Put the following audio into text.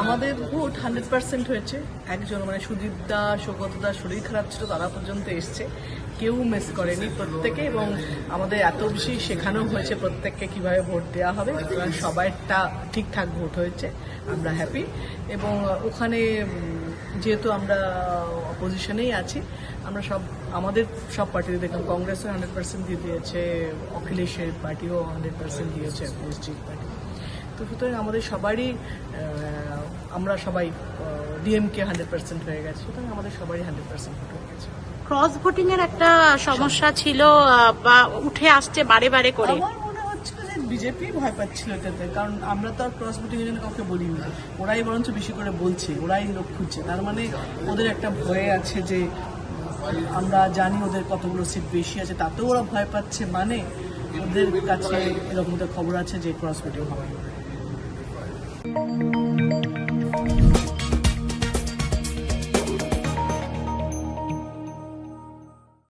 আমাদের vote hundred percent হয়েছে। একজন মানে সুদীপ দা সৌগত দা, শরীর খারাপ ছিল, তারা পর্যন্ত এসছে। কেউ মিস করেনি প্রত্যেকে এবং আমাদের এত বেশি শেখানো হয়েছে প্রত্যেককে কীভাবে ভোট দেওয়া হবে। সবাইটা ঠিকঠাক ভোট হয়েছে, আমরা হ্যাপি এবং ওখানে যেহেতু আমরা অপোজিশনেই আছি, আমরা সব, আমাদের সব পার্টিতে দেখলাম কংগ্রেসও হান্ড্রেড পার্সেন্ট দিয়ে দিয়েছে অখিলেশের পার্টিও হান্ড্রেড পার্সেন্ট দিয়েছে পার্টি তো সুতরাং আমাদের সবারই আমরা সবাই ডিএমকে হান্ড্রেড পার্সেন্ট হয়ে গেছে সুতরাং আমাদের সবারই হান্ড্রেড পার্সেন্ট ভোট হয়ে গেছে। ক্রস ভোটিং এর একটা সমস্যা ছিল বা উঠে আসছে বারে বারে করে। আমার মনে হচ্ছিল যে বিজেপি ভয় পাচ্ছিল এটাতে কারণ আমরা তো আর ক্রস ভোটিং এর জন্য কাউকে বলিনি। ওরাই বরঞ্চ বেশি করে বলছে ওরাই লোক খুঁজছে। তার মানে ওদের একটা ভয়ে আছে যে আমরা জানি ওদের কতগুলো সিট বেশি আছে তাতেও ওরা ভয় পাচ্ছে মানে ওদের কাছে এরকম খবর আছে যে ক্রস ভোটিং হবে।